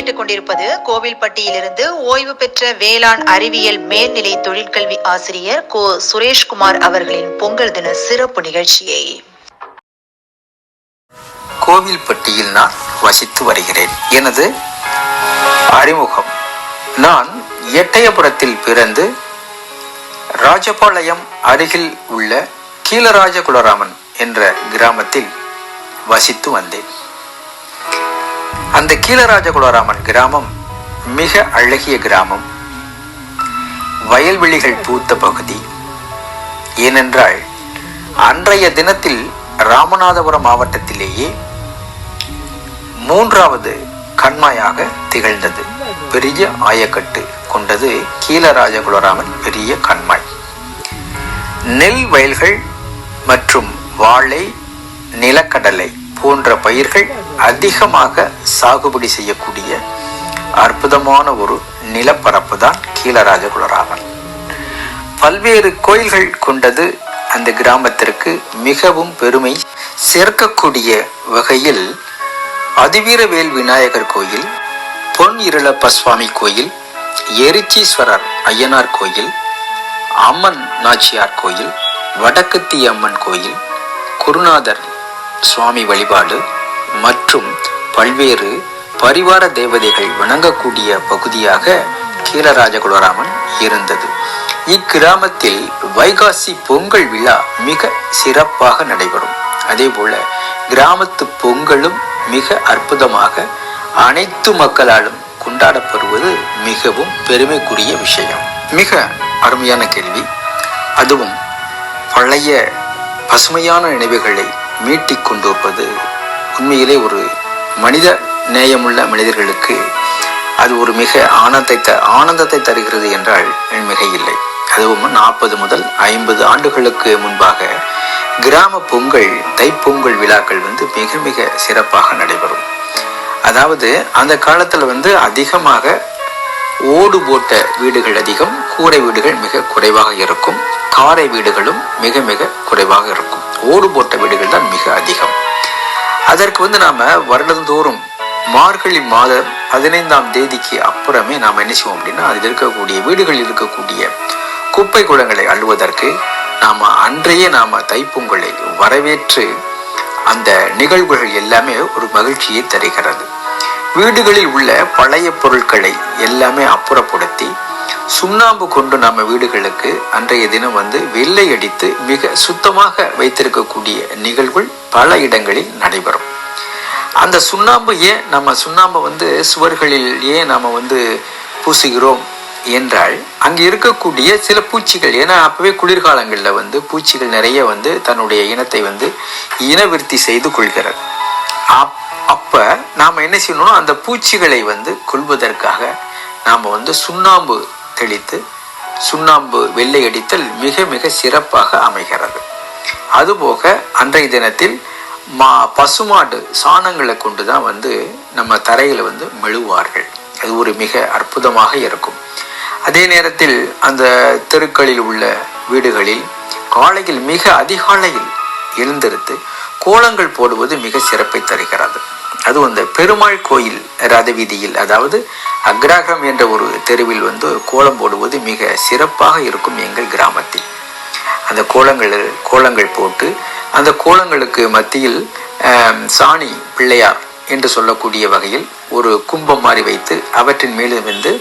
கேட்டுக்கொண்டிருப்பது கோவில்பட்டியிலிருந்து ஓய்வு பெற்ற வேளாண் அறிவியல் மேல்நிலை தொழிற்கல்வி ஆசிரியர் கோ. சுரேஷ்குமார் அவர்களின் பொங்கல் தின சிறப்பு நிகழ்ச்சியை. கோவில்பட்டியில் நான் வசித்து வருகிறேன். எனது அறிமுகம். நான் எட்டயபுரத்தில் பிறந்து ராஜபாளையம் அருகில் உள்ள கீழராஜகுலராமன் என்ற கிராமத்தில் வசித்து வந்தேன். அந்த கீழராஜகுலராமன் கிராமம் மிக அழகிய கிராமம். வயல்வெளிகள் பூத்த பகுதி. ஏனென்றால் அன்றைய தினத்தில் ராமநாதபுரம் மாவட்டத்திலேயே மூன்றாவது கண்மாயாக திகழ்ந்தது. பெரிய ஆயக்கட்டு கொண்டது கீழராஜகுலராமன் பெரிய கண்மாய். நெல் வயல்கள் மற்றும் வாழை நிலக்கடலை போன்ற பயிர்கள் அதிகமாக சாகுபடி செய்யக்கூடிய அற்புதமான ஒரு நிலப்பரப்பு தான் கீழராஜகுலராமன் பல்வேறு கோயில்கள் கொண்டது அந்த கிராமத்திற்கு மிகவும் பெருமை சேர்க்கக்கூடிய வகையில் அதிவீரவேல் விநாயகர் கோயில் பொன் இருளப்ப சுவாமி கோயில் எரிச்சீஸ்வரர் ஐயனார் கோயில் அம்மன் நாச்சியார் கோயில் வடக்குத்தி அம்மன் கோயில் குருநாதர் சுவாமி வழிபாடு மற்றும் பல்வேறு பரிவார தேவதைகள் வணங்கக்கூடிய பகுதியாக கீழராஜகுலராமன் இருந்தது. இக்கிராமத்தில் வைகாசி பொங்கல் விழா மிக சிறப்பாக நடைபெறும். அதேபோல கிராமத்து பொங்கலும் மிக அற்புதமாக அனைத்து மக்களாலும் கொண்டாடப்படுவது மிகவும் பெருமைக்குரிய விஷயம். மிக அருமையான கேள்வி. அதுவும் பழைய பசுமையான நினைவுகளை மீட்டிக் வருவது உண்மையிலே ஒரு மனித நேயமுள்ள மனிதர்களுக்கு அது ஒரு மிக ஆனந்தத்தை த ஆனந்தத்தை தருகிறது என்றால் மிக இல்லை. அதுவும் நாற்பது முதல் ஐம்பது ஆண்டுகளுக்கு முன்பாக கிராம பொங்கல் தைப்பொங்கல் விழாக்கள் வந்து மிக மிக சிறப்பாக நடைபெறும். அதாவது அந்த காலத்தில் வந்து அதிகமாக ஓடு போட்ட வீடுகள் அதிகம் கூரை வீடுகள் மிக குறைவாக இருக்கும் காரை வீடுகளும் மிக மிக குறைவாக இருக்கும். ஓடு போட்ட வீடுகள் தான் மிக அதிகம். அதற்கு வந்து நாம வருடந்தோறும் மார்கழி மாதம் பதினைந்தாம் தேதிக்கு அப்புறமே நாம் என்ன செய்வோம் அப்படின்னா அதில் இருக்கக்கூடிய வீடுகளில் இருக்கக்கூடிய குப்பை குளங்களை அள்ளுவதற்கு நாம் அன்றையே நாம் தைப்பொங்கலை வரவேற்று அந்த நிகழ்வுகள் எல்லாமே ஒரு மகிழ்ச்சியை தருகிறது. வீடுகளில் உள்ள பழைய பொருட்களை எல்லாமே அப்புறப்படுத்தி சுண்ணாம்பு கொண்டு நம்ம வீடுகளுக்கு அன்றைய தினம் வந்து வெள்ளை அடித்து மிக சுத்தமாக வைத்திருக்கக்கூடிய நிகழ்வுகள் பல இடங்களில் நடைபெறும். அந்த சுண்ணாம்பு ஏன் நம்ம சுண்ணாம்பை வந்து சுவர்களில் ஏன் நாம் வந்து பூசுகிறோம் என்றால் அங்கே இருக்கக்கூடிய சில பூச்சிகள் ஏன்னா அப்பவே குளிர்காலங்களில் வந்து பூச்சிகள் நிறைய வந்து தன்னுடைய இனத்தை வந்து இனவிருத்தி செய்து கொள்கிறது. அப் அப்போ நாம் என்ன செய்யணும்னா அந்த பூச்சிகளை வந்து கொள்வதற்காக நாம் வந்து சுண்ணாம்பு தெளித்து சுண்ணாம்பு வெள்ளை அடித்தல் மிக மிக சிறப்பாக அமைகிறது. அதுபோக அன்றைய தினத்தில் மா பசுமாடு சாணங்களை கொண்டு தான் வந்து நம்ம தரையில் வந்து மெழுவார்கள் அது ஒரு மிக அற்புதமாக இருக்கும். அதே நேரத்தில் அந்த தெருக்களில் உள்ள வீடுகளில் காலையில் மிக அதிகாலையில் எழுந்திருத்து கோலங்கள் போடுவது மிக சிறப்பை தருகிறது. அது அந்த பெருமாள் கோயில் ரத வீதியில் அதாவது அக்ராகம் என்ற ஒரு தெருவில் வந்து கோலம் போடுவது மிக சிறப்பாக இருக்கும் எங்கள் கிராமத்தில். அந்த கோலங்கள் கோலங்கள் போட்டு அந்த கோலங்களுக்கு மத்தியில் சாணி பிள்ளையார் என்று சொல்லக்கூடிய வகையில் ஒரு கும்பம் மாறி வைத்து அவற்றின் மேலே வந்து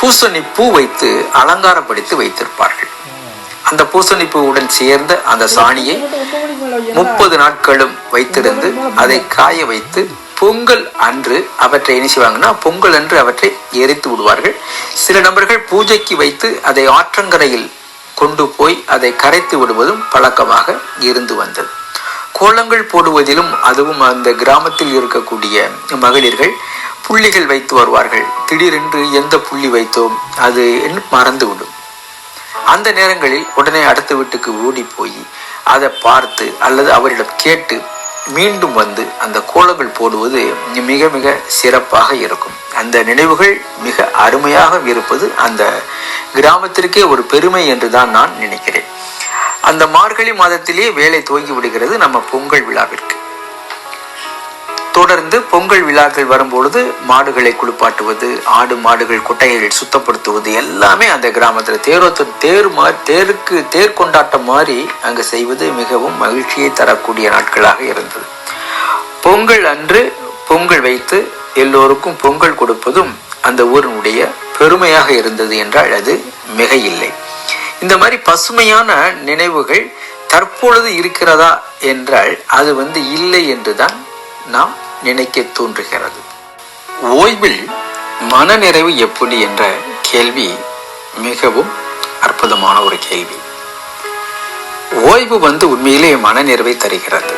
பூசணி பூ வைத்து அலங்காரப்படுத்தி வைத்திருப்பார்கள். அந்த பூசணி பூவுடன் சேர்ந்த அந்த சாணியை முப்பது நாட்களும் வைத்திருந்து அதை காய வைத்து பொங்கல் அன்று அவற்றை என்ன செய்வாங்கன்னா பொங்கல் அன்று அவற்றை எரித்து விடுவார்கள். சில நபர்கள் பூஜைக்கு வைத்து அதை ஆற்றங்கரையில் கொண்டு போய் அதை கரைத்து விடுவதும் பழக்கமாக இருந்து வந்தது. கோலங்கள் போடுவதிலும் அதுவும் அந்த கிராமத்தில் இருக்கக்கூடிய மகளிர்கள் புள்ளிகள் வைத்து வருவார்கள். திடீரென்று எந்த புள்ளி வைத்தோம் அது மறந்துவிடும். அந்த நேரங்களில் உடனே அடுத்த வீட்டுக்கு ஓடி போய் அதை பார்த்து அல்லது அவரிடம் கேட்டு மீண்டும் வந்து அந்த கோலங்கள் போடுவது மிக மிக சிறப்பாக இருக்கும். அந்த நினைவுகள் மிக அருமையாக இருப்பது அந்த கிராமத்திற்கே ஒரு பெருமை என்று தான் நான் நினைக்கிறேன். அந்த மார்கழி மாதத்திலேயே வேலை துவங்கி விடுகிறது நம்ம பொங்கல் விழாவிற்கு. தொடர்ந்து பொங்கல் விழாக்கள் வரும்பொழுது மாடுகளை குளிப்பாட்டுவது ஆடு மாடுகள் கொட்டைகள் சுத்தப்படுத்துவது எல்லாமே அந்த கிராமத்தில் தேரோத்த தேர் மா தேருக்கு தேர் கொண்டாட்டம் மாதிரி அங்கே செய்வது மிகவும் மகிழ்ச்சியை தரக்கூடிய நாட்களாக இருந்தது. பொங்கல் அன்று பொங்கல் வைத்து எல்லோருக்கும் பொங்கல் கொடுப்பதும் அந்த ஊரினுடைய பெருமையாக இருந்தது என்றால் அது மிக இல்லை இந்த மாதிரி பசுமையான நினைவுகள் தற்பொழுது இருக்கிறதா என்றால் அது வந்து இல்லை என்றுதான் நாம் நினைக்க தோன்றுகிறது. ஓய்வில் மனநிறைவு எப்படி என்ற கேள்வி மிகவும் அற்புதமான ஒரு கேள்வி. ஓய்வு வந்து உண்மையிலே மனநிறைவை தருகிறது.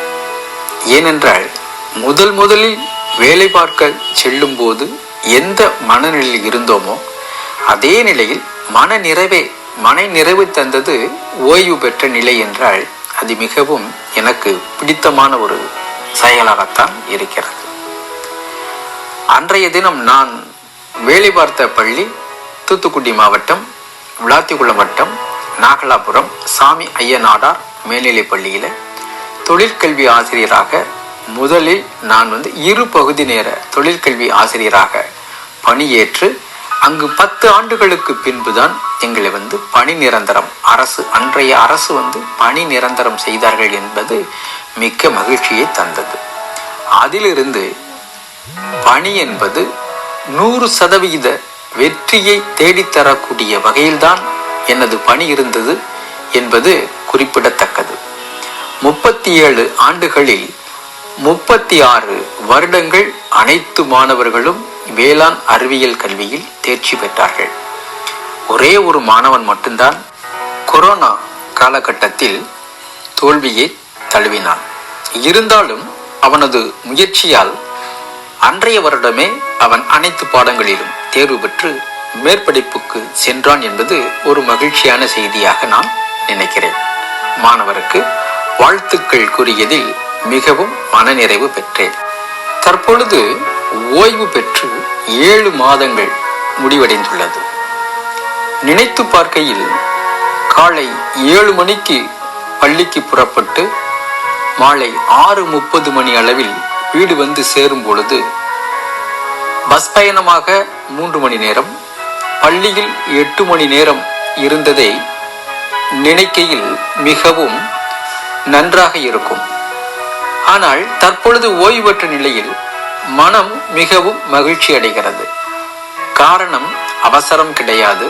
ஏனென்றால் முதல் முதலில் வேலை பார்க்க செல்லும் போது எந்த மனநிலையில் இருந்தோமோ அதே நிலையில் மன நிறைவே மன நிறைவு தந்தது ஓய்வு பெற்ற நிலை என்றால் அது மிகவும் எனக்கு பிடித்தமான ஒரு செயலாகத்தான் இருக்கிறது. அன்றைய தினம் நான் வேலை பார்த்த பள்ளி தூத்துக்குடி மாவட்டம் விளாத்திக்குளம் வட்டம் நாகலாபுரம் சாமி ஐயநாடார் மேல்நிலைப் பள்ளியில் தொழிற்கல்வி ஆசிரியராக முதலில் நான் வந்து இரு பகுதி நேர தொழிற்கல்வி ஆசிரியராக பணியேற்று அங்கு பத்து ஆண்டுகளுக்கு பின்புதான் எங்களை வந்து பணி நிரந்தரம் அரசு அன்றைய அரசு வந்து பணி நிரந்தரம் செய்தார்கள் என்பது மிக்க மகிழ்ச்சியை தந்தது. அதிலிருந்து பணி என்பது நூறு சதவிகித வெற்றியை தேடித்தரக்கூடிய வகையில்தான் எனது பணி இருந்தது என்பது குறிப்பிடத்தக்கது. முப்பத்தி ஏழு ஆண்டுகளில் முப்பத்தி ஆறு வருடங்கள் அனைத்து மாணவர்களும் வேளாண் அறிவியல் கல்வியில் தேர்ச்சி பெற்றார்கள். ஒரே ஒரு மாணவன் மட்டும்தான் கொரோனா காலகட்டத்தில் தோல்வியை தழுவினான். இருந்தாலும் அவனது முயற்சியால் அன்றைய வருடமே அவன் அனைத்து பாடங்களிலும் தேர்வு பெற்று மேற்படிப்புக்கு சென்றான் என்பது ஒரு மகிழ்ச்சியான செய்தியாக நான் நினைக்கிறேன். மாணவருக்கு வாழ்த்துக்கள் கூறியதில் மிகவும் மனநிறைவு பெற்றேன். தற்பொழுது ஓய்வு பெற்று ஏழு மாதங்கள் முடிவடைந்துள்ளது. நினைத்து பார்க்கையில் காலை ஏழு மணிக்கு பள்ளிக்கு புறப்பட்டு மாலை ஆறு முப்பது மணி அளவில் வீடு வந்து சேரும் பொழுது பஸ் பயணமாக மூன்று மணி நேரம் பள்ளியில் எட்டு மணி நேரம் இருந்ததை நினைக்கையில் மிகவும் நன்றாக இருக்கும். ஆனால் தற்பொழுது ஓய்வு பெற்ற நிலையில் மனம் மிகவும் மகிழ்ச்சி அடைகிறது. காரணம் அவசரம் கிடையாது.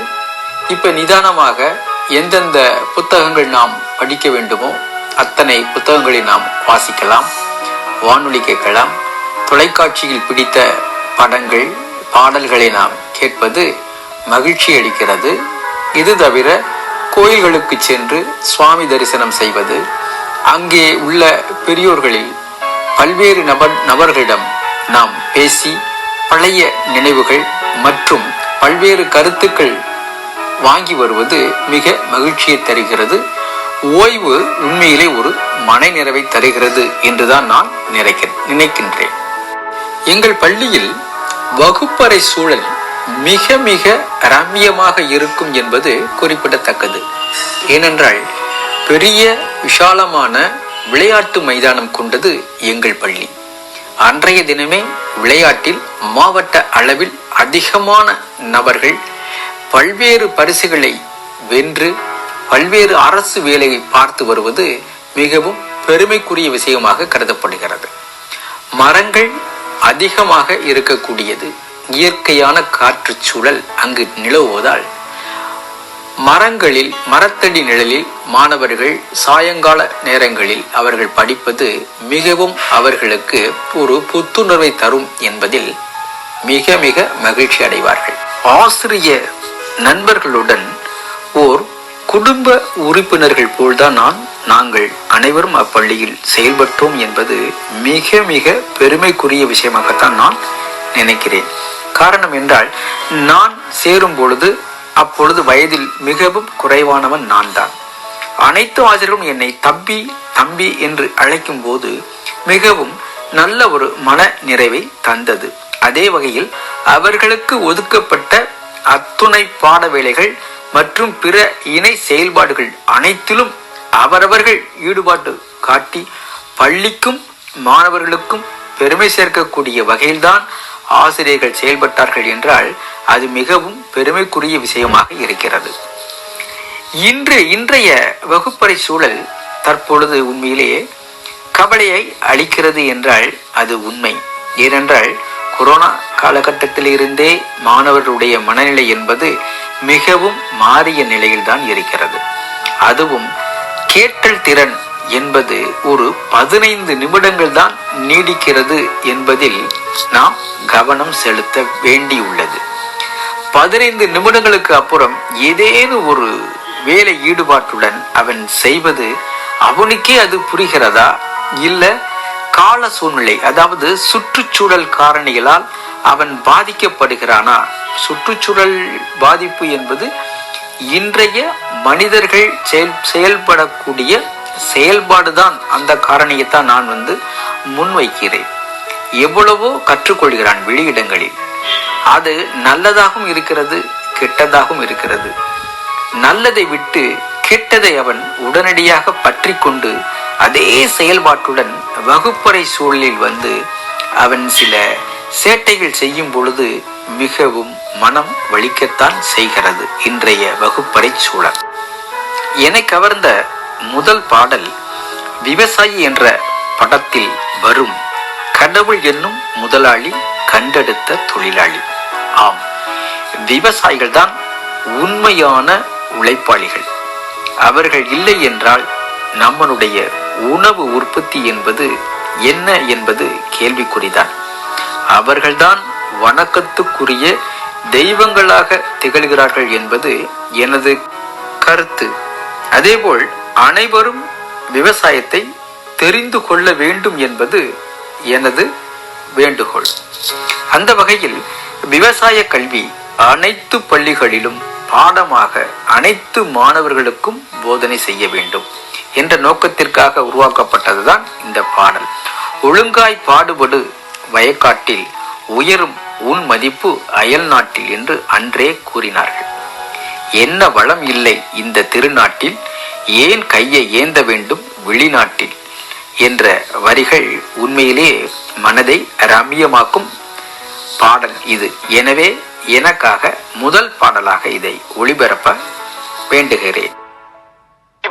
இப்ப நிதானமாக எந்தெந்த புத்தகங்கள் நாம் படிக்க வேண்டுமோ அத்தனை புத்தகங்களை நாம் வாசிக்கலாம் வானொலி கேட்கலாம் தொலைக்காட்சியில் பிடித்த படங்கள் பாடல்களை நாம் கேட்பது மகிழ்ச்சி அளிக்கிறது. இது தவிர கோயில்களுக்கு சென்று சுவாமி தரிசனம் செய்வது அங்கே உள்ள பெரியோர்களில் பல்வேறு நபர் நபர்களிடம் நாம் பேசி பழைய நினைவுகள் மற்றும் பல்வேறு கருத்துக்கள் வாங்கி வருவது மிக மகிழ்ச்சியை தருகிறது. ஓய்வு உண்மையிலே ஒரு மனநிறைவை தருகிறது என்றுதான் நான் நினைக்க நினைக்கின்றேன். எங்கள் பள்ளியில் வகுப்பறை சூழல் மிக மிக ரம்யமாக இருக்கும் என்பது குறிப்பிடத்தக்கது. ஏனென்றால் பெரிய விஷாலமான விளையாட்டு மைதானம் கொண்டது எங்கள் பள்ளி. அன்றைய தினமே விளையாட்டில் மாவட்ட அளவில் அதிகமான நபர்கள் பல்வேறு பரிசுகளை வென்று பல்வேறு அரசு வேலையை பார்த்து வருவது மிகவும் பெருமைக்குரிய விஷயமாக கருதப்படுகிறது. மரங்கள் அதிகமாக இருக்கக்கூடியது. இயற்கையான காற்று சூழல் அங்கு நிலவுவதால் மரங்களில் மரத்தடி நிழலில் மாணவர்கள் சாயங்கால நேரங்களில் அவர்கள் படிப்பது மிகவும் அவர்களுக்கு ஒரு புத்துணர்வை தரும் என்பதில் மிக மிக மகிழ்ச்சி அடைவார்கள். ஆசிரிய நண்பர்களுடன் குடும்ப உறுப்பினர்கள் போல்தான் நான் நாங்கள் அனைவரும் அப்பள்ளியில் செயல்பட்டோம் என்பது மிக மிக பெருமைக்குரிய விஷயமாகத்தான் நான் நினைக்கிறேன். காரணம் என்றால் நான் சேரும் பொழுது அப்பொழுது வயதில் மிகவும் குறைவானவன் நான் தான் அனைத்து ஆசிரியர்களும் என்னை தம்பி தம்பி என்று அழைக்கும் போது மிகவும் நல்ல ஒரு மன நிறைவை தந்தது. அதே வகையில் அவர்களுக்கு ஒதுக்கப்பட்ட அத்துணை பாட வேலைகள் மற்றும் பிற இணை செயல்பாடுகள் அனைத்திலும் அவரவர்கள் ஈடுபாட்டு காட்டி பள்ளிக்கும் மாணவர்களுக்கும் பெருமை சேர்க்கக்கூடிய வகையில்தான் ஆசிரியர்கள் செயல்பட்டார்கள் என்றால் அது மிகவும் பெருமைக்குரிய விஷயமாக இருக்கிறது. இன்று இன்றைய வகுப்பறை சூழல் தற்பொழுது உண்மையிலேயே கவலையை அளிக்கிறது என்றால் அது உண்மை. ஏனென்றால் கொரோனா காலகட்டத்திலிருந்தே மாணவர்களுடைய மனநிலை என்பது மிகவும் மாறிய நிலையில்தான் இருக்கிறது. அதுவும் கேட்டல் திறன் என்பது ஒரு பதினைந்து நிமிடங்கள் தான் நீடிக்கிறது என்பதில் நாம் கவனம் செலுத்த வேண்டியுள்ளது. பதினைந்து நிமிடங்களுக்கு அப்புறம் ஏதேனும் ஒரு வேலை ஈடுபாட்டுடன் அவன் செய்வது அவனுக்கே அது புரிகிறதா? இல்லை கால சூழ்நிலை அதாவது சுற்றுச்சூழல் காரணிகளால் அவன் பாதிக்கப்படுகிறானா? சுற்றுச்சூழல் பாதிப்பு என்பது இன்றைய மனிதர்கள் செயல் செயல்படக்கூடிய செயல்பாடுதான். அந்த காரணியைத்தான் நான் வந்து முன்வைக்கிறேன். எவ்வளவோ கற்றுக்கொள்கிறான் வெளியிடங்களில். அது நல்லதாகவும் இருக்கிறது கெட்டதாகவும் இருக்கிறது. நல்லதை விட்டு கெட்டதை அவன் உடனடியாக பற்றி கொண்டு அதே செயல்பாட்டுடன் வகுப்பறை சூழலில் வந்து அவன் சில சேட்டைகள் செய்யும் பொழுது மிகவும் மனம் வலிக்கத்தான் செய்கிறது இன்றைய வகுப்பறை சூழல். என கவர்ந்த முதல் பாடல் விவசாயி என்ற படத்தில் வரும் கடவுள் என்னும் முதலாளி கண்டெடுத்த தொழிலாளி ஆம் விவசாயிகள் தான் உண்மையான உழைப்பாளிகள். அவர்கள் இல்லை என்றால் நம்மளுடைய உணவு உற்பத்தி என்பது என்ன என்பது கேள்விக்குறிதான். அவர்கள்தான் வணக்கத்துக்குரிய தெய்வங்களாக திகழ்கிறார்கள் என்பது எனது கருத்து. அதேபோல் அனைவரும் விவசாயத்தை தெரிந்து கொள்ள வேண்டும் என்பது எனது வேண்டுகோள். அந்த வகையில் விவசாய கல்வி அனைத்து பள்ளிகளிலும் பாடமாக அனைத்து மாணவர்களுக்கும் போதனை செய்ய வேண்டும். என்ற நோக்கத்திற்காக உருவாக்கப்பட்டதுதான் இந்த பாடல். ஒழுங்காய் பாடுபடு வயக்காட்டில் உயரும் உன் மதிப்பு அயல் நாட்டில் என்று அன்றே கூறினார்கள். என்ன வளம் இல்லை இந்த திருநாட்டில் ஏன் கையை ஏந்த வேண்டும் வெளிநாட்டில் என்ற வரிகள் உண்மையிலே மனதை ரம்யமாக்கும் பாடல் இது. எனவே எனக்காக முதல் பாடலாக இதை ஒளிபரப்ப வேண்டுகிறேன்.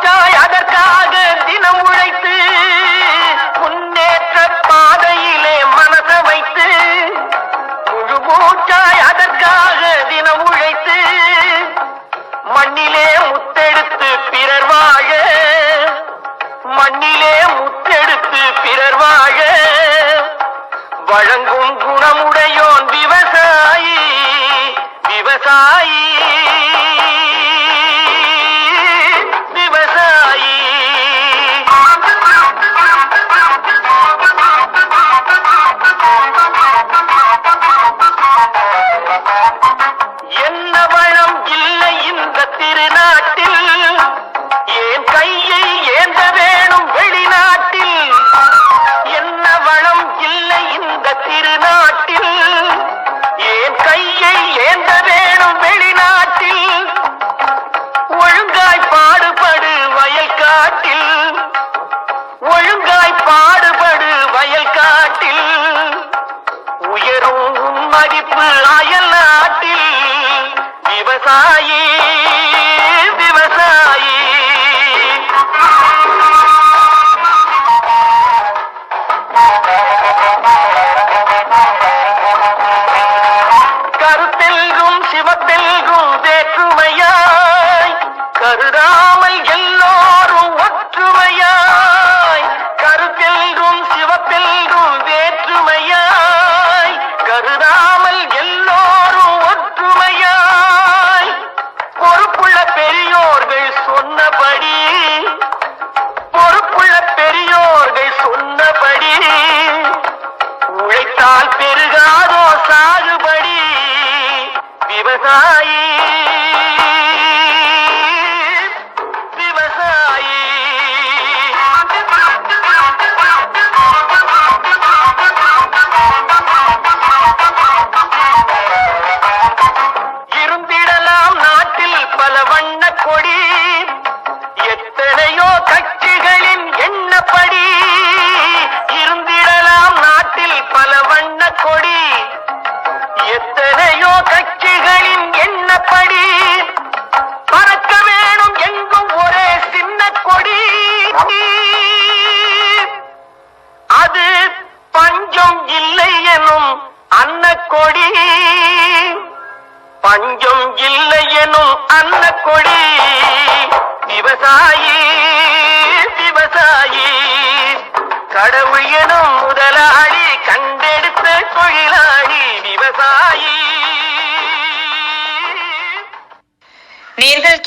மூச்சாய் அதற்காக தினம் உழைத்து முன்னேற்ற பாதையிலே மனச வைத்து முழு மூச்சாய் அதற்காக தினம் உழைத்து மண்ணிலே முத்தெடுத்து பிறர் வாழ மண்ணிலே முத்தெடுத்து பிறர் வாழ வழங்கும் குணமுடன்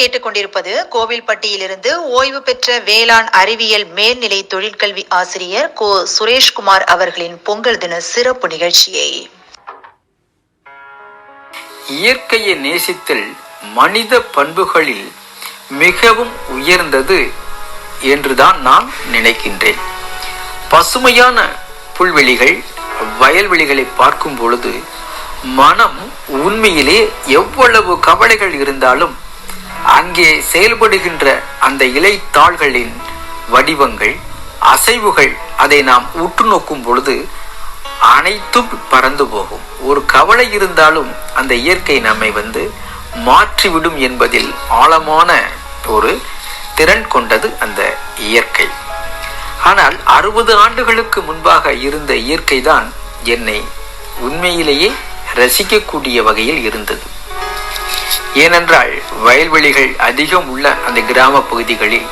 கேட்டுக்கொண்டிருப்பது கோவில்பட்டியிலிருந்து ஓய்வு பெற்ற வேளாண் அறிவியல் மேல்நிலை தொழிற்கல்வி ஆசிரியர் கோ. சுரேஷ்குமார் அவர்களின் பொங்கல் தின சிறப்பு நிகழ்ச்சியை. இயற்கையை நேசித்தல் மனித பண்புகளில் மிகவும் உயர்ந்தது என்றுதான் நான் நினைக்கின்றேன். பசுமையான புல்வெளிகள் வயல்வெளிகளை பார்க்கும் பொழுது மனம் உண்மையிலே எவ்வளவு கவலைகள் இருந்தாலும் அங்கே செயல்படுகின்ற அந்த இலைத்தாள்களின் வடிவங்கள் அசைவுகள் அதை நாம் உற்று நோக்கும் பொழுது அனைத்தும் பறந்து போகும். ஒரு கவலை இருந்தாலும் அந்த இயற்கை நம்மை வந்து மாற்றிவிடும் என்பதில் ஆழமான ஒரு திறன் கொண்டது அந்த இயற்கை. ஆனால் அறுபது ஆண்டுகளுக்கு முன்பாக இருந்த இயற்கை தான் என்னை உண்மையிலேயே ரசிக்கக்கூடிய வகையில் இருந்தது. ஏனென்றால் வயல்வெளிகள் அதிகம் உள்ள அந்த கிராம பகுதிகளில்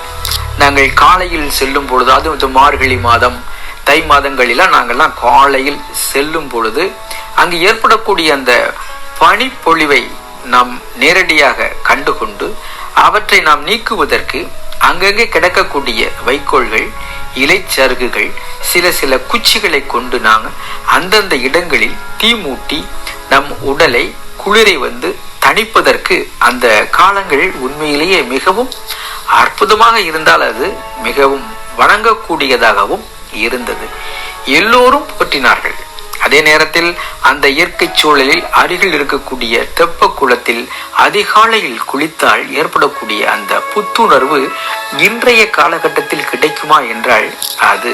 நாங்கள் காலையில் செல்லும் பொழுது அதுவும் இந்த மார்கழி மாதம் தை மாதங்களிலாம் நாங்கள்லாம் காலையில் செல்லும் பொழுது அங்கு ஏற்படக்கூடிய அந்த பனிப்பொழிவை நாம் நேரடியாக கண்டுகொண்டு அவற்றை நாம் நீக்குவதற்கு அங்கங்கே கிடக்கக்கூடிய வைக்கோல்கள் இலைச்சருகுகள் சில சில குச்சிகளை கொண்டு நாங்கள் அந்தந்த இடங்களில் தீ மூட்டி நம் உடலை குளிரை வந்து தணிப்பதற்கு அந்த காலங்கள் உண்மையிலேயே மிகவும் அற்புதமாக இருந்தால் அது மிகவும் வணங்கக்கூடியதாகவும் இருந்தது. எல்லோரும் போற்றினார்கள் அதே நேரத்தில் அந்த இயற்கை சூழலில் அருகில் இருக்கக்கூடிய தெப்ப குளத்தில் அதிகாலையில் குளித்தால் ஏற்படக்கூடிய அந்த புத்துணர்வு இன்றைய காலகட்டத்தில் கிடைக்குமா என்றால் அது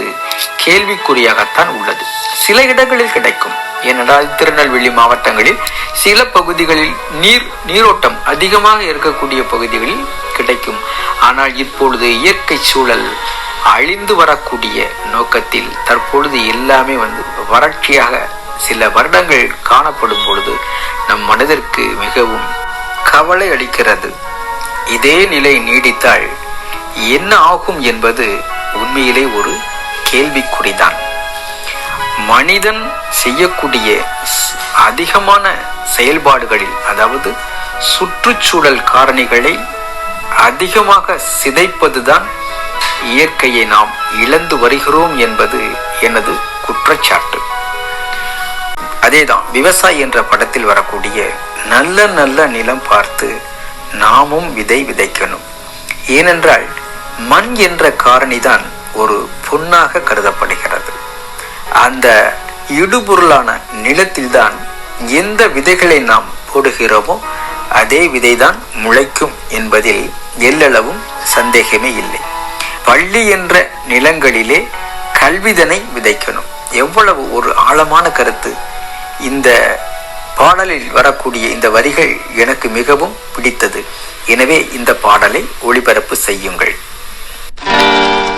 கேள்விக்குறியாகத்தான் உள்ளது. சில இடங்களில் கிடைக்கும். ஏனென்றால் திருநெல்வேலி மாவட்டங்களில் சில பகுதிகளில் நீர் நீரோட்டம் அதிகமாக இருக்கக்கூடிய பகுதிகளில் கிடைக்கும். ஆனால் இப்பொழுது இயற்கை சூழல் அழிந்து வரக்கூடிய நோக்கத்தில் தற்பொழுது எல்லாமே வந்து வறட்சியாக சில வருடங்கள் காணப்படும் பொழுது நம் மனதிற்கு மிகவும் கவலை அளிக்கிறது. இதே நிலை நீடித்தால் என்ன ஆகும் என்பது உண்மையிலே ஒரு கேள்விக்குறிதான். மனிதன் செய்யக்கூடிய அதிகமான செயல்பாடுகளில் அதாவது சுற்றுச்சூழல் காரணிகளை அதிகமாக சிதைப்பதுதான் இயற்கையை நாம் இழந்து வருகிறோம் என்பது எனது குற்றச்சாட்டு. அதேதான் விவசாயி என்ற படத்தில் வரக்கூடிய நல்ல நல்ல நிலம் பார்த்து நாமும் விதை விதைக்கணும். ஏனென்றால் மண் என்ற காரணிதான் ஒரு பொன்னாக கருதப்படுகிறது. அந்த இடுபொருளான நிலத்தில்தான் எந்த விதைகளை நாம் போடுகிறோமோ அதே விதைதான் முளைக்கும் என்பதில் எல்லளவும் சந்தேகமே இல்லை. பள்ளி என்ற நிலங்களிலே கல்விதனை விதைக்கணும். எவ்வளவு ஒரு ஆழமான கருத்து. இந்த பாடலில் வரக்கூடிய இந்த வரிகள் எனக்கு மிகவும் பிடித்தது. எனவே இந்த பாடலை ஒளிபரப்பு செய்யுங்கள்.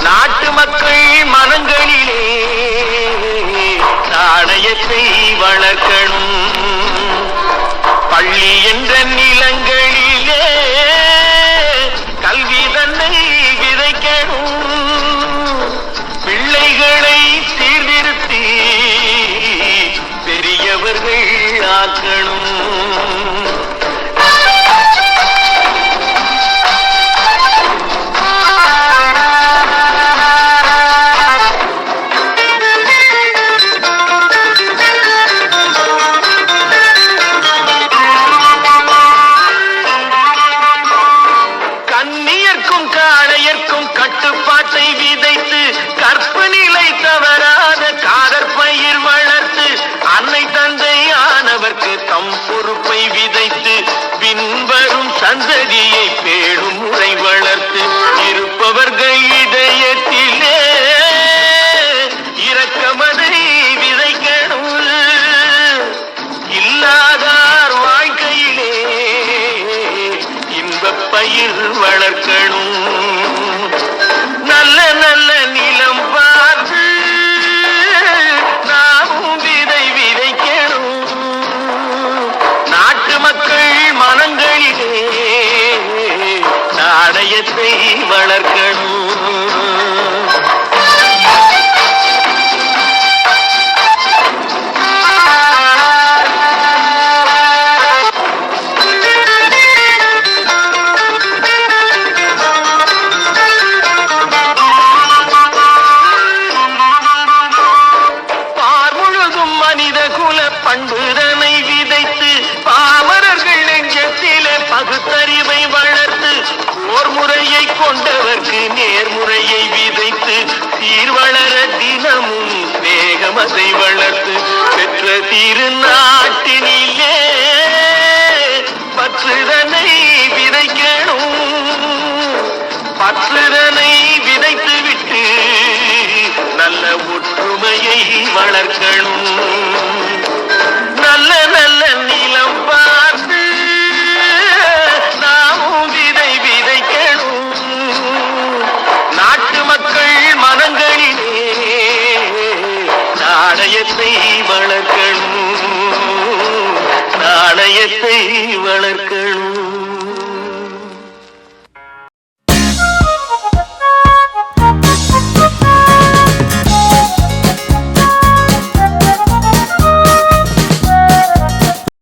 நாட்டு மக்கள் மனங்களிலே நாணயத்தை வளர்க்கணும். பள்ளி என்ற நிலங்களிலே கல்வி தன்னை விதைக்கணும். பிள்ளைகளை இதயத்தை வளர்க்கணும் அசுரனை விதைத்து விட்டு நல்ல ஒற்றுமையை வளர்க்கணும். நல்ல நல்ல நிலம் பார்த்து நாமும் விதை விதைக்கணும். நாட்டு மக்கள் மனங்களிலே நாணயத்தை வளர்க்கணும். நாணயத்தை வளர்க்கணும்.